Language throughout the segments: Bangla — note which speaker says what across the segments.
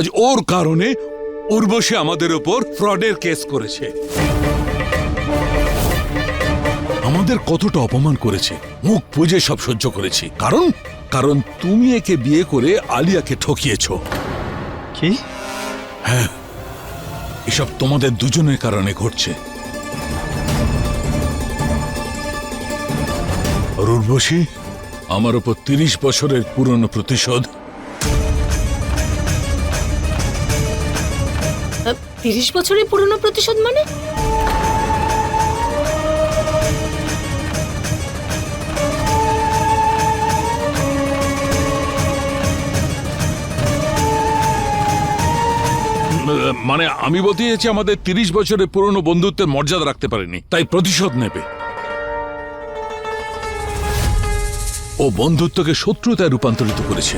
Speaker 1: আজ ওর কারণে উর্বশী আমাদের ওপর ফ্রডের কেস করেছে। আমাদের কতটা অপমান করেছে মুখ পুজে সব সহ্য করেছি। কারণ কারণ তুমি একে বিয়ে করে আলিয়াকে ঠকিয়েছো।
Speaker 2: কি?
Speaker 1: হ্যাঁ এসব তোমাদের দুজনের কারণে ঘটছে। উর্বশী আমার ওপর তিরিশ বছরের পুরনো প্রতিশোধ
Speaker 3: তিরিশ বছরের পুরনো প্রতিশোধ মানে?
Speaker 1: মানে আমি বলতে চাইছি আমাদের তিরিশ বছরের পুরনো বন্ধুত্বের মর্যাদা রাখতে পারেনি, তাই প্রতিশোধ নেবে। ও বন্ধুত্বকে শত্রুতায় রূপান্তরিত করেছে।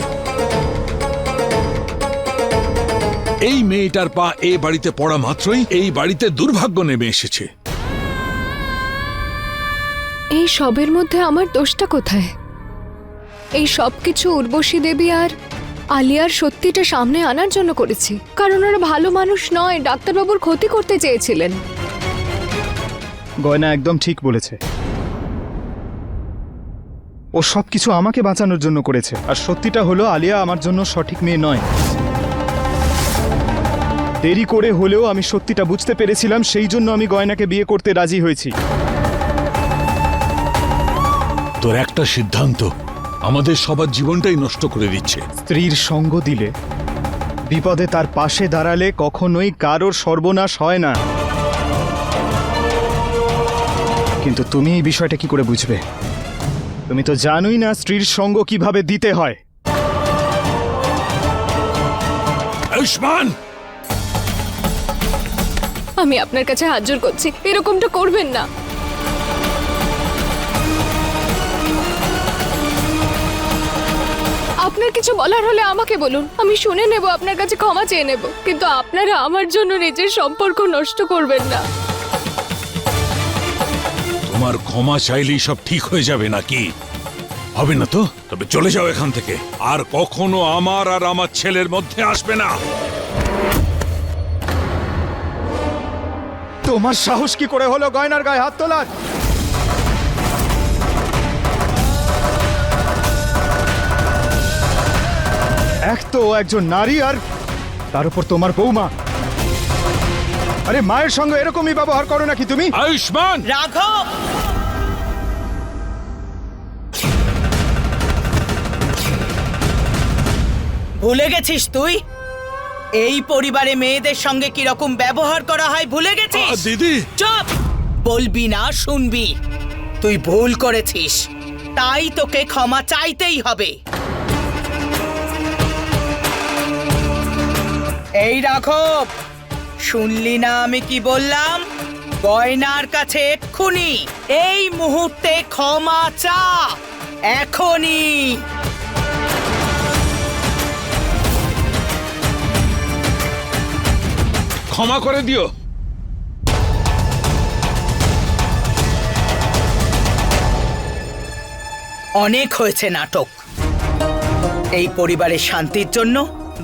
Speaker 1: এই মেয়েটার পা এ বাড়িতে পড়া মাত্রই এই বাড়িতে দুর্ভাগ্য নেমে এসেছে।
Speaker 4: এই সবের মধ্যে আমার দোষটা কোথায়? এই সব কিছু উর্বশী দেবী আর আলিয়ার সত্যিটা সামনে আনার জন্য করেছি। কারণ ওরা ভালো মানুষ নয় ডাক্তারবাবুর ক্ষতি করতে চেয়েছিলেন।
Speaker 2: গয়না একদম ঠিক বলেছে। ও সব কিছু আমাকে বাঁচানোর জন্য করেছে। আর সত্যিটা হলো আলিয়া আমার জন্য সঠিক মেয়ে নয়। দেরি করে হলেও আমি সত্যিটা বুঝতে পেরেছিলাম সেই জন্য আমি গয়নাকে বিয়ে করতে রাজি হয়েছি।
Speaker 1: তোর একটা সিদ্ধান্ত আমাদের সবার জীবনটাই নষ্ট করে দিচ্ছে।
Speaker 2: স্ত্রীর সঙ্গ দিলে বিপদে তার পাশে দাঁড়ালে কখনোই কারোর সর্বনাশ হয় না। কিন্তু তুমি এই বিষয়টা কি করে বুঝবে? তুমি তো জানোই না স্ত্রীর সঙ্গ কীভাবে দিতে হয়।
Speaker 1: আয়ুষ্মান!
Speaker 4: আমি আপনার কাছে হাত করছি। এরকমটা করবেন না। আপনার কিছু বলার হলে আমাকে বলুন। আমি শুনে নেব, আপনার কাছে ক্ষমা চেয়ে নেব। কিন্তু আপনারা আমার জন্য নিজের সম্পর্ক নষ্ট করবেন না।
Speaker 1: তোমার ক্ষমা চাইলেই সব ঠিক হয়ে যাবে নাকি? হবে না তো? তবে চলে যাও এখান থেকে। আর কখনো আমার আর আমার ছেলের মধ্যে আসবে না।
Speaker 2: তোমার সাহস কি করে হলো গয়নার গায়ে হাত তোলার? এক তো একজন নারী আর তার উপর তোমার বৌমা। আরে মায়ের সঙ্গে এরকমই ব্যবহার করো নাকি তুমি?
Speaker 1: আয়ুষ্মান!
Speaker 5: রাঘব! ভুলে গেছিস তুই? এই পরিবারে মেয়েদের সঙ্গে কীরকম ব্যবহার করা হয় ভুলে গেছিস?
Speaker 1: দিদি।
Speaker 5: চুপ! বলবি না শুনবি। তুই ভুল করেছিস। তাই তোকে ক্ষমা চাইতেই হবে। এই রাঘব শুনলি না আমি কি বললাম? গয়নার কাছে এক্ষুনি এই মুহূর্তে ক্ষমা চা এখনই।
Speaker 1: ক্ষমা করে দিও।
Speaker 5: অনেক হয়েছে নাটক। এই পরিবারের শান্তির জন্য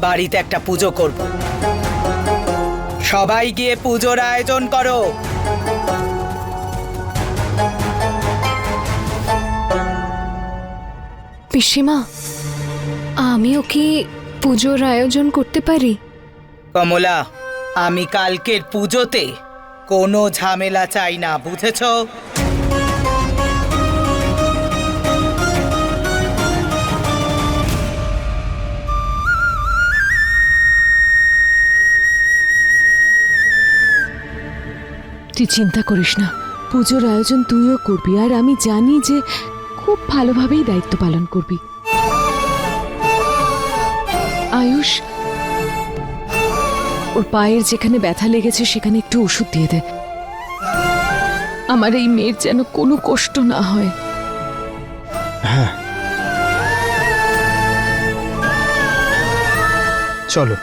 Speaker 5: বাড়িতে একটা পুজো করব। সবাই গিয়ে পুজোর আয়োজন করো।
Speaker 4: পিসিমা আমিও কি পুজোর আয়োজন করতে পারি?
Speaker 5: কমলা আমি কালকের পুজোতে কোনো ঝামেলা চাই না, বুঝেছ?
Speaker 6: তুই চিন্তা করিস না, পুজোর আয়োজন তুইও করবি, আর আমি জানি যে খুব ভালোভাবেই দায়িত্ব পালন করবি। আয়ুষ ওর পায়ের যেখানে ব্যথা লেগেছে, সেখানে একটু ওষুধ দিয়ে দে। আমার এই মেয়ের যেন কোনো কষ্ট না হয়।
Speaker 2: হ্যাঁ। চলো।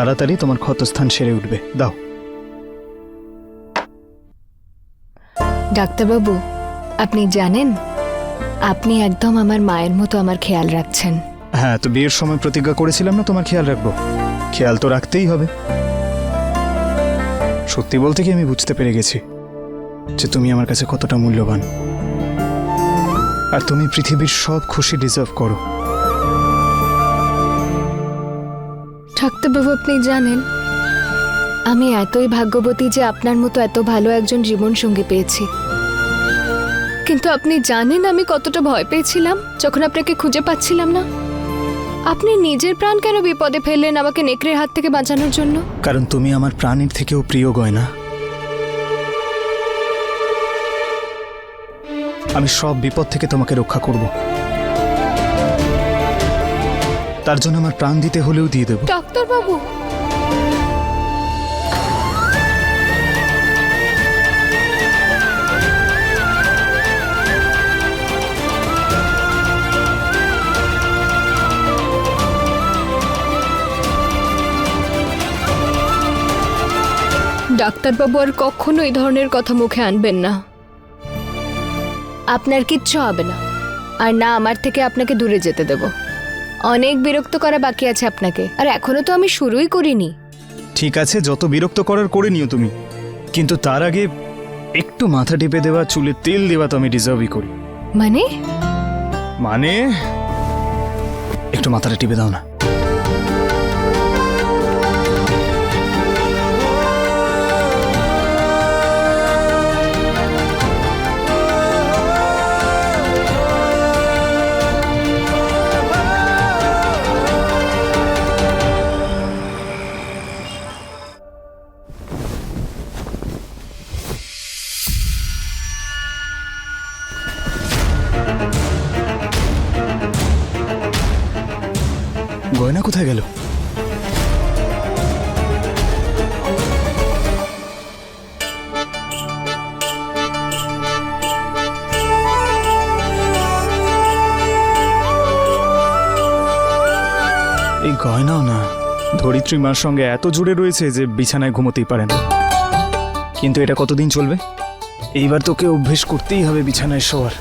Speaker 2: তাড়াতাড়ি তোমার ক্ষতস্থান সেরে উঠবে। দাও।
Speaker 4: ডাক্তারবাবু আপনি জানেন? আপনি একদম আমার মায়ের মতো আমার খেয়াল রাখছেন।
Speaker 2: হ্যাঁ তো বিয়ের সময় প্রতিজ্ঞা করেছিলাম না তোমার খেয়াল রাখব? খেয়াল তো রাখতেই হবে। সত্যি বলতে কি আমি বুঝতে পেরে গেছি যে তুমি আমার কাছে কতটা মূল্যবান। আর তুমি পৃথিবীর সব খুশি ডিজার্ভ করো।
Speaker 4: ডাক্তারবাবু আপনি জানেন। আমি এতই ভাগ্যবতী যে আপনার মতো এত ভালো একজন জীবনসঙ্গী পেয়েছি। কিন্তু আপনি জানেন আমি কতটা ভয় পেয়েছিলাম, যখন আপনাকে খুঁজে পাচ্ছিলাম না। আপনি নিজের প্রাণ কেন বিপদে ফেললেন আমাকে নেকড়ের হাত থেকে বাঁচানোর জন্য?
Speaker 2: কারণ তুমি আমার প্রাণীর থেকেও প্রিয় গয়না। আমি সব বিপদ থেকে তোমাকে রক্ষা করব। তার জন্য আমার প্রাণ দিতে হলেও দিয়ে দেব।
Speaker 4: ডাক্তারবাবু। ডাক্তারবাবু আর কখনো এই ধরনের কথা মুখে আনবেন না। আপনার কিচ্ছু হবে না। আর না, আমার থেকে আপনাকে দূরে যেতে দেব। অনেক বিরক্ত করা বাকি আছে আপনাকে। আর এখনও তো আমি শুরুই করিনি।
Speaker 2: ঠিক আছে যত বিরক্ত করার করে নিও তুমি। কিন্তু তার আগে একটু মাথা টিপে দেওয়া চুলে তেল দেওয়া তো আমি ডিজার্ভই করি।
Speaker 4: মানে?
Speaker 2: মানে? একটু মাথাটা টিপে দাও না। কোথায় গেল? এই গয়নাও না। ধরিত্রী মার সঙ্গে এত জুড়ে রয়েছে যে বিছানায় ঘুমোতেই পারে না। কিন্তু এটা কতদিন চলবে? এইবার তোকে অভ্যেস করতেই হবে বিছানায় শোয়ার।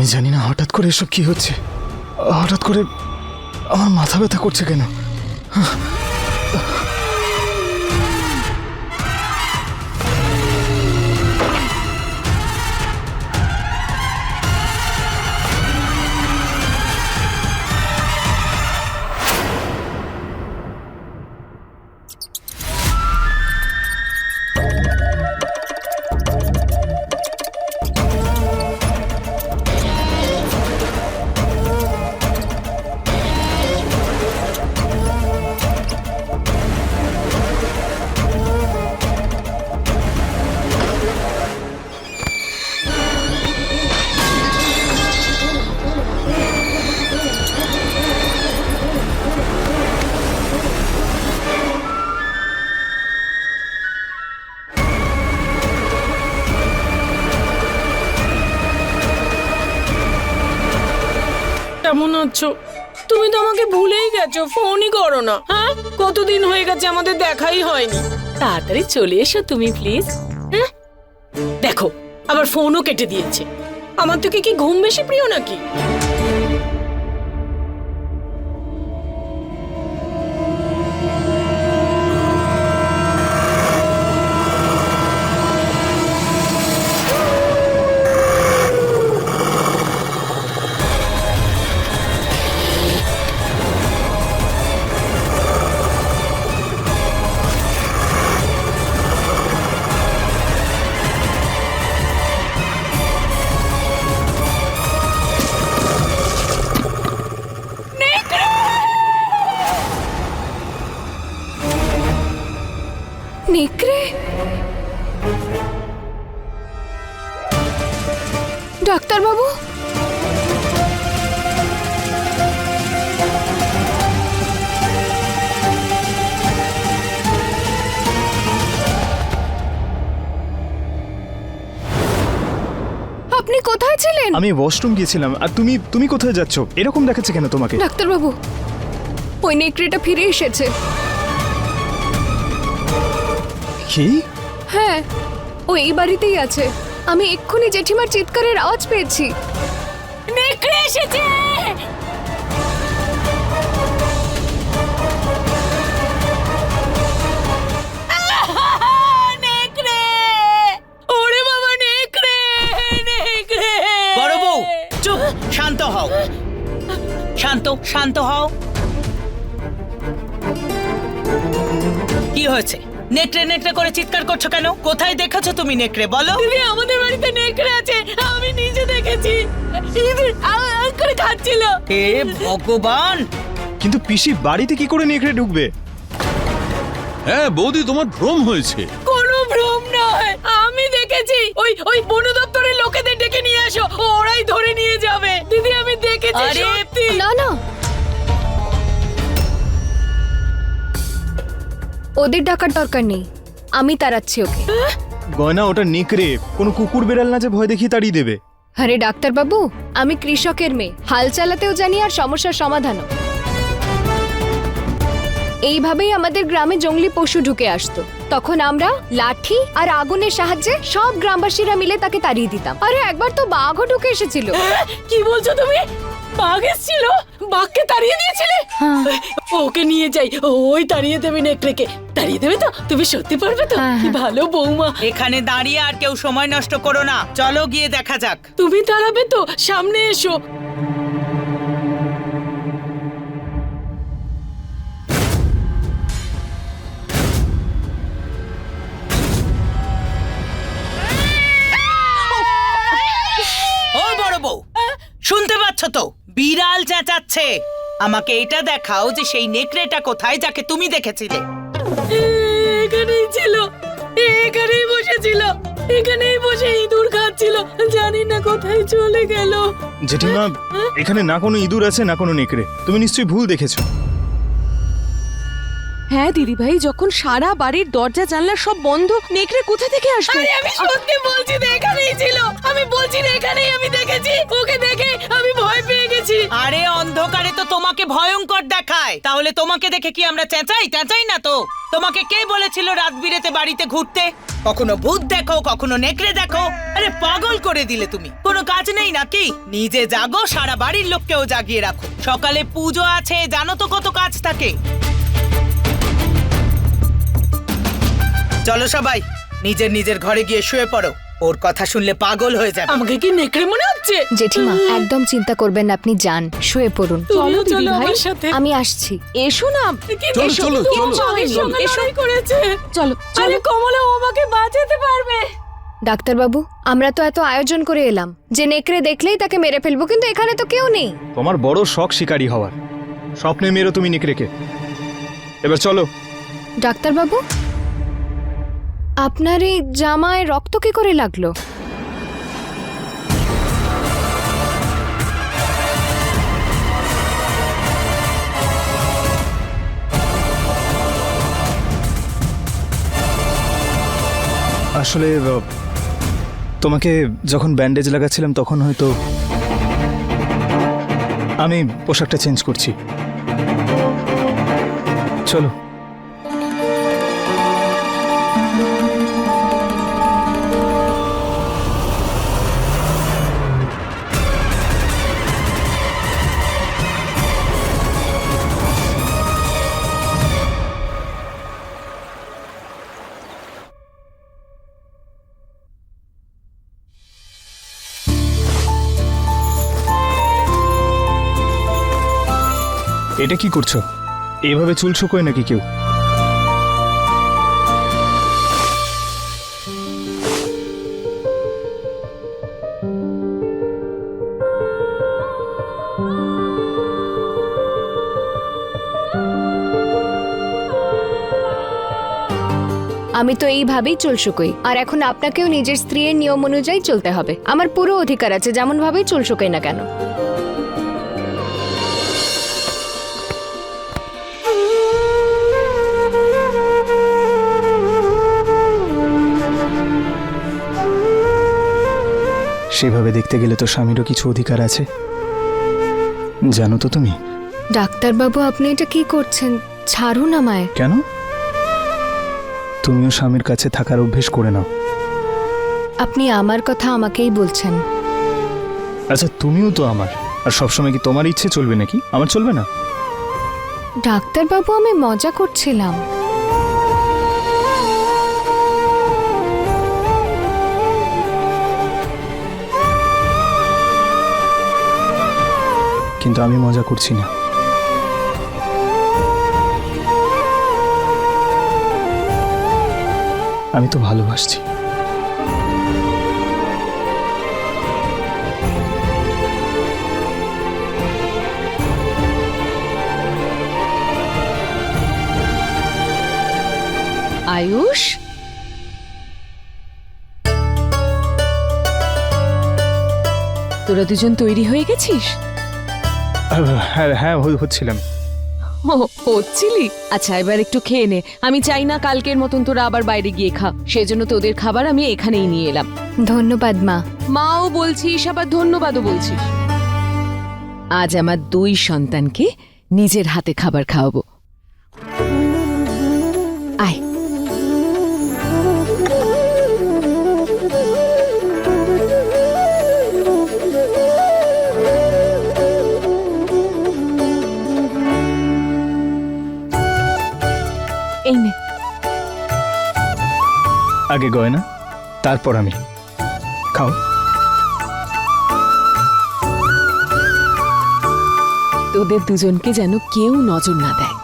Speaker 2: আমি জানি না, হঠাৎ করে এসব কি হচ্ছে। হঠাৎ করে আমার মাথা ব্যথা করছে কেন?
Speaker 3: আছো তুমি তো আমাকে ভুলেই গেছো, ফোনই করো না। হ্যাঁ? কতদিন হয়ে গেছে আমাদের দেখাই হয়নি। তাড়াতাড়ি চলে এসো তুমি, প্লিজ। হ্যাঁ? দেখো, আবার ফোনও কেটে দিয়েছে। আমার থেকে কি ঘুম বেশি প্রিয় নাকি?
Speaker 4: আপনি কোথায় ছিলেন?
Speaker 2: আমি ওয়াশরুম গিয়েছিলাম। আর তুমি তুমি কোথায় যাচ্ছ? এরকম দেখাচ্ছে কেন তোমাকে?
Speaker 4: ডাক্তারবাবু ওই নেকড়েটা ফিরে এসেছে।
Speaker 2: কি?
Speaker 4: হ্যাঁ ওই এই বাড়িতেই আছে। আমি এক্ষুনি জেঠিমার চিৎকারের আওয়াজ পেয়েছি।
Speaker 3: নেকড়ে এসেছে!
Speaker 5: হও। শান্ত শান্ত হও। কি হয়েছে? নেকড়ে নেকড়ে করে চিৎকার করছ কেন? কোথায় দেখেছ তুমি নেকড়ে? বলো।
Speaker 3: দিদি আমাদের বাড়িতে নেকড়ে আছে। আমি নিজে দেখেছি। ইঁদুর আ- আ করে খাচ্ছিল।
Speaker 5: হে ভগবান!
Speaker 2: কিন্তু পিসি বাড়িতে কি করে নেকড়ে ঢুকবে?
Speaker 1: হ্যাঁ বৌদি তোমার ভ্রম হয়েছে।
Speaker 3: কোনো ভ্রম নয়। আমি দেখেছি। ওই ওই বন দপ্তরের লোকেদের আসো ওরাই ধরে নিয়ে যাবে। দিদি আমি দেখেছি
Speaker 5: আরে,
Speaker 3: সত্যি।
Speaker 4: না না। ওদের ডাকার দরকার নেই। আমি তাড়াচ্ছি ওকে।
Speaker 2: গয়না ওটা নেকড়ে। কোনো কুকুর বেড়াল না যে ভয় দেখিয়ে তাড়িয়ে দেবে।
Speaker 4: আরে ডাক্তারবাবু আমি কৃষকের মেয়ে। হাল চালাতেও জানি আর সমস্যার সমাধানও। এইভাবেই আমাদের গ্রামে জঙ্গলি পশু ঢুকে আসতো। তখন আমরা লাঠি আর আগুনের সাহায্যে সব গ্রামবাসীরা মিলে তাকে তাড়িয়ে দিতাম। আরে একবার তো বাঘও ঢুকে এসেছিল।
Speaker 3: হ্যাঁ? কি বলছো তুমি? বাঘ এসেছিল? বাঘকে তাড়িয়ে দিয়েছিলে? ওকে নিয়ে যাই। ওই তাড়িয়ে দেবে নেকড়েকে। তাড়িয়ে দেবে তো? তুমি সত্যি পারবে তো? কি ভালো বৌমা।
Speaker 5: এখানে দাঁড়িয়ে আর কেউ সময় নষ্ট করো না। চলো গিয়ে দেখা যাক।
Speaker 3: তুমি তাড়াবে তো? সামনে এসো।
Speaker 5: শুনতে পাচ্ছ তো? বিড়াল চেঁচাচ্ছে। আমাকে এটা দেখাও যে সেই নেকড়েটা কোথায় যাকে তুমি দেখেছিলে।
Speaker 3: এখানেই ছিল। এখানেই বসেছিল। এখানেই বসে ইঁদুর খাচ্ছিল। জানি না কোথায় চলে গেল।
Speaker 2: জেঠিমা এখানে না কোনো ইঁদুর আছে না কোনো নেকড়ে। তুমি নিশ্চয়ই ভুল দেখেছ।
Speaker 6: হ্যাঁ দিদিভাই যখন সারা বাড়ির দরজা জানলা সব বন্ধ নেকড়ে কোথা থেকে আসবে?
Speaker 3: আরে আমি সত্যি বলছি এখানেই ছিল। আমি বলছি না এখানেই আমি দেখেছি ওকে দেখে আমি ভয় পেয়ে গেছি।
Speaker 5: আরে অন্ধকারে তো তো তোমাকে ভয়ঙ্কর দেখায়। তাহলে তোমাকে দেখে কি আমরা চেঁচাই? চেঁচাই না তো। তোমাকে কে বলেছিল রাত বিরেতে বাড়িতে ঘুরতে? কখনো ভূত দেখো কখনো নেকড়ে দেখো। আরে পাগল করে দিলে তুমি। কোনো কাজ নেই নাকি? নিজে জাগো সারা বাড়ির লোককেও জাগিয়ে রাখো। সকালে পুজো আছে জানো তো কত কাজ থাকে। চলো সবাই নিজের নিজের ঘরে গিয়ে শুয়ে পড়ো। ওর কথা শুনলে পাগল হয়ে যাবে।
Speaker 3: আমাকে কি নেকড়ে মনে হচ্ছে?
Speaker 4: জেঠিমা একদম চিন্তা করবেন না আপনি যান শুয়ে পড়ুন।
Speaker 3: তুমিও
Speaker 6: দিদি
Speaker 3: চলো
Speaker 6: ভাই।
Speaker 3: আমার সাথে।
Speaker 4: আমি আসছি।
Speaker 6: এসো না।
Speaker 1: চলো, চলো, চলো।
Speaker 6: এসো।
Speaker 3: করেছে।
Speaker 6: চলো
Speaker 3: আরে
Speaker 6: চলো
Speaker 3: কমলা ও আমাকে বাঁচাতে পারবে।
Speaker 4: ডাক্তারবাবু আমরা তো এত আয়োজন করে এলাম। যে নেকড়ে দেখলেই তাকে মেরে ফেলব কিন্তু এখানে তো কেউ নেই।
Speaker 2: তোমার বড় শখ শিকারী হওয়ার। স্বপ্নে মেরো তুমি নেকড়েকে। এবার চলো।
Speaker 4: ডাক্তারবাবু আপনার এই জামায় রক্ত কি করে লাগল?
Speaker 2: আসলে তোমাকে যখন ব্যান্ডেজ লাগাচ্ছিলাম তখন হয়তো আমি পোশাকটা চেঞ্জ করছি। চলো। এটা কি করছ? এভাবে চুল শুকোয় নাকি কেউ?
Speaker 4: আমি তো এইভাবেই চুল শুকোই। আর এখন আপনাকেও নিজের স্ত্রীর নিয়ম অনুযায়ী চলতে হবে। আমার পুরো অধিকার আছে যেমন ভাবেই চুল শুকোই না কেন।
Speaker 2: সেভাবে দেখতে গেলে তো স্বামীরও কিছু অধিকার আছে। জানো তো তুমি?
Speaker 4: ডাক্তারবাবু আপনি এটা কি করছেন? ছাড়ুন আমায়।
Speaker 2: কেন? তুমিও স্বামীর কাছে থাকার অভ্যেস করে নাও।
Speaker 4: আপনি আমার কথা আমাকেই বলছেন।
Speaker 2: আচ্ছা তুমিও তো আমার। আর সবসময় কি তোমার ইচ্ছে চলবে নাকি? আমার চলবে না?
Speaker 4: ডাক্তারবাবু আমি মজা করছিলাম।
Speaker 2: কিন্তু আমি মজা করছি না। আমি তো ভালোবাসছি।
Speaker 6: আয়ুষ? তোরা দুজন তৈরি হয়ে গেছিস?
Speaker 2: হ্যাঁ হ্যাঁ হচ্ছিলাম।
Speaker 6: ও হচ্ছিলি? আচ্ছা এবার একটু খেয়ে নে। আমি চাই না কালকের মতন তোরা আবার বাইরে গিয়ে খা। সেজন্য তোদের খাবার আমি এখানেই নিয়ে এলাম।
Speaker 4: ধন্যবাদ মা।
Speaker 6: মাও বলছিস আবার ধন্যবাদও বলছিস। আজ আমার দুই সন্তানকে নিজের হাতে খাবার খাওয়াবো। আয়।
Speaker 2: আগে গয়না, তারপর আমি। খাও।
Speaker 6: তোদের দুজনকে যেন কেউ নজর না দেয়।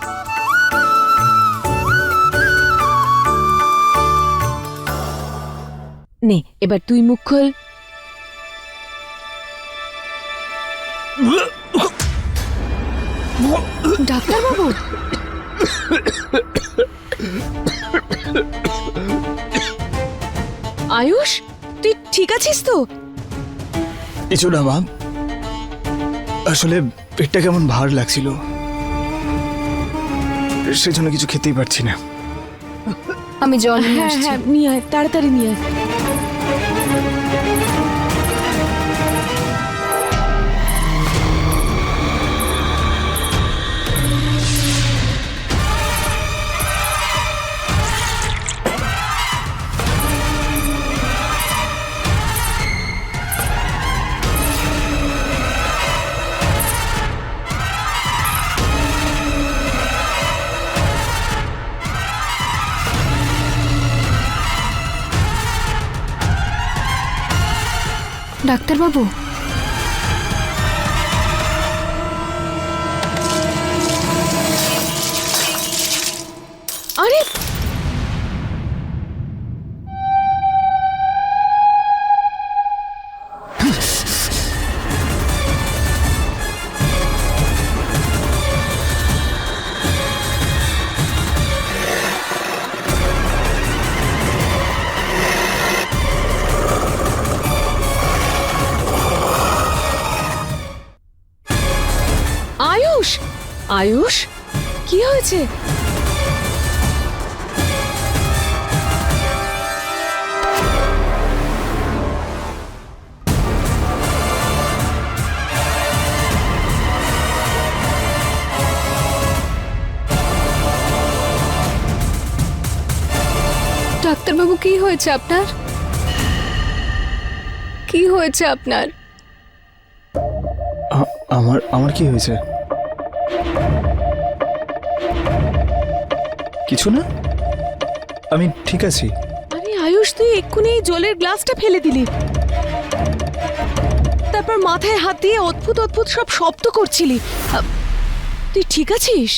Speaker 6: নে, এবার তুই মুখ খোল।
Speaker 4: ডাক্তারবাবু।
Speaker 6: আয়ুষ তুই ঠিক আছিস তো?
Speaker 2: কিছু না মা। আসলে পেটটা কেমন ভার লাগছিল। সেজন্য কিছু খেতেই পারছি না।
Speaker 4: আমি জল নিয়ে
Speaker 6: হ্যাঁ
Speaker 4: আসছি।
Speaker 6: হ্যাঁ নিয়ে আয় তাড়াতাড়ি নিয়ে আয়।
Speaker 4: ডাক্তারবাবু
Speaker 6: আয়ুষ? কি হয়েছে?
Speaker 4: ডাক্তারবাবু কি হয়েছে আপনার? কি হয়েছে আপনার?
Speaker 2: আমার আমার কি হয়েছে? কিছু না? আমি ঠিক আছি।
Speaker 6: আরে আয়ুষ, তুই এক্ষুনি এই জলের গ্লাসটা ফেলে দিলি। তারপর মাথায় হাত দিয়ে অদ্ভুত অদ্ভুত সব শব্দ করছিলি। তুই ঠিক আছিস?